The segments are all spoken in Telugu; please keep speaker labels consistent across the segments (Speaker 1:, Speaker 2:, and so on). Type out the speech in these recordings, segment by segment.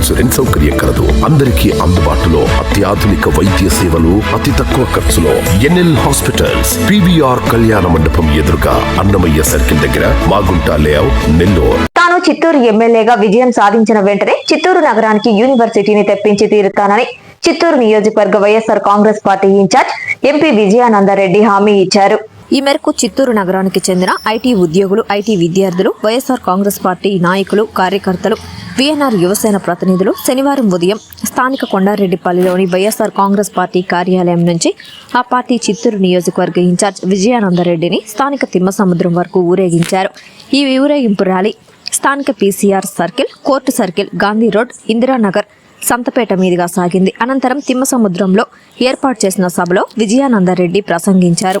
Speaker 1: ఇన్సూరెన్స్ సౌకర్యం కలదు. అందరికీ అందుబాటులో అత్యాధునిక వైద్య సేవలు అతి తక్కువ ఖర్చులో ఎన్ఎల్ హాస్పిటల్స్ పివిఆర్ కళ్యాణ మండపం ఎదురుగా అన్నమయ్య సర్కిల్ దగ్గర మాగుంట లేఅవుట్ నెల్లూరు.
Speaker 2: తాను చిత్తూరు ఎమ్మెల్యేగా విజయం సాధించిన వెంటనే చిత్తూరు నగరానికి యూనివర్సిటీని తెప్పించి తీరుతానని చిత్తూరు నియోజకవర్గ YSR Congress party incharge MP Vijayananda Reddy హామీ ఇచ్చారు.
Speaker 3: ఈ మేరకు చిత్తూరు నగరానికి చెందిన ఐటీ ఉద్యోగులు ఐటీ విద్యార్థులు వైఎస్ఆర్ కాంగ్రెస్ పార్టీ నాయకులు కార్యకర్తలు విఎన్ఆర్ యువసేన ప్రతినిధులు శనివారం ఉదయం స్థానిక కొండారెడ్డిపల్లిలోని వైఎస్ఆర్ కాంగ్రెస్ పార్టీ కార్యాలయం నుంచి ఆ పార్టీ చిత్తూరు నియోజకవర్గ ఇన్ఛార్జ్ విజయానందరెడ్డిని స్థానిక తిమ్మసముద్రం వరకు ఊరేగించారు. ఈ ఊరేగింపు ర్యాలీ స్థానిక PCR circle court circle Gandhi road Indiranagar Santhapeta మీదుగా సాగింది. అనంతరం తిమ్మసముద్రంలో ఏర్పాటు చేసిన సభలో విజయానందరెడ్డి ప్రసంగించారు.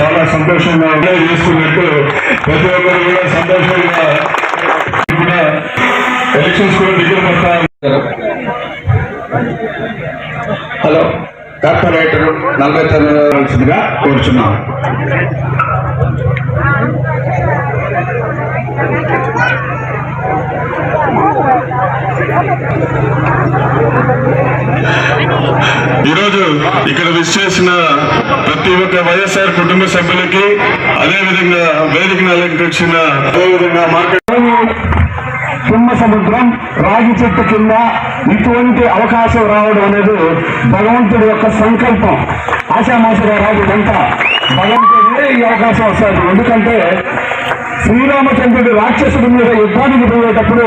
Speaker 4: చాలా సంతోషంగా ఉంది చేసుకున్నట్టు ప్రతి ఒక్కరు కూడా సంతోషంగా కూడా ఎలక్షన్స్ కూడా దగ్గర పడతా హలో కార్పొరేటర్ నలభై తొమ్మిదిగా కోరుచున్నాం you. చేసిన ప్రతి ఒక్క వైఎస్ఆర్ కుటుంబ సభ్యులకి అదే విధంగా వేదికను అలంకరించిన అదే విధంగా మార్కెట్ సముద్రం రాగి చెట్టు కింద ఇటువంటి అవకాశం రావడం అనేది భగవంతుడి యొక్క సంకల్పం. ఆశామాసగా రాదు ఇదంతా భగవంతుడే ఈ అవకాశం వస్తుంది. ఎందుకంటే శ్రీరామచంద్రుడు రాక్షసుడి మీద యుద్ధానికి పోయేటప్పుడు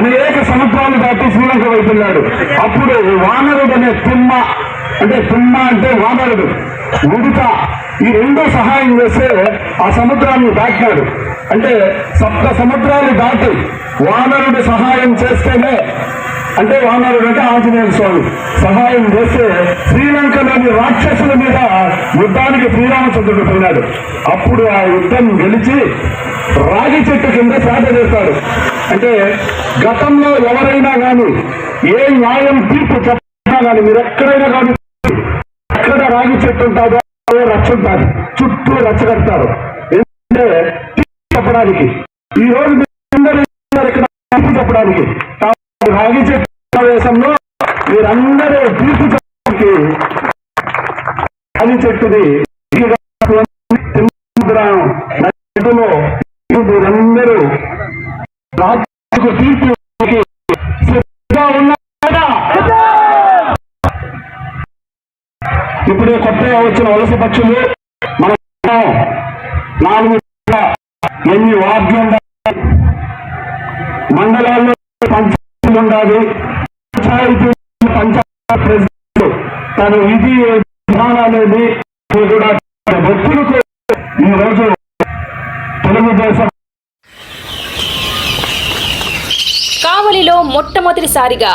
Speaker 4: అనేక సముద్రాలు దాటి శ్రీలంక వైపు వెళ్ళాడు. అప్పుడు వానరుడు అనే తుమ్మ అంటే తుమ్మ అంటే వానరుడు. ఉడుత ఈ రెండో సహాయం చేస్తే ఆ సముద్రాన్ని దాటినాడు. అంటే సప్త సముద్రాలు దాటి వానరుడు సహాయం చేస్తేనే అంటే వానరుడు అంటే ఆంజనేయ స్వామి సహాయం చేస్తే శ్రీలంకలోని రాక్షసుల మీద యుద్ధానికి శ్రీరామచంద్రుడు పోయినాడు. అప్పుడు ఆ యుద్ధం గెలిచి రాగి చెట్టు కింద సాధ చేస్తాడు. అంటే గతంలో ఎవరైనా కానీ ఏ న్యాయం తీర్పు చెప్పినా కానీ మీరు ఎక్కడైనా కానీ రాగి చెట్టు చుట్టూ రచ్చ కడతారు. ఎందుకంటే చెప్పడానికి. ఈ రోజు మీరందరూ ఇక్కడ తీర్పు చెప్పడానికి. కాబట్టి రాగి చెట్టు సమావేశంలో మీరందరూ తీర్పు చెప్పడానికి రాగి కొత్తగా వచ్చిన వలస పక్షులు మన నాలుగు ఎన్ని వార్డులు ఉండాలి. మండలాల్లో పంచాయతీలు ఉండాలి. పంచాయతీ పంచాయతీ ప్రెసిడెంట్ తన విధి విధానాలేది కూడా వ్యక్తులకు ఈరోజు తెలుగుదేశం
Speaker 5: కావలిలో మొట్టమొదటిసారిగా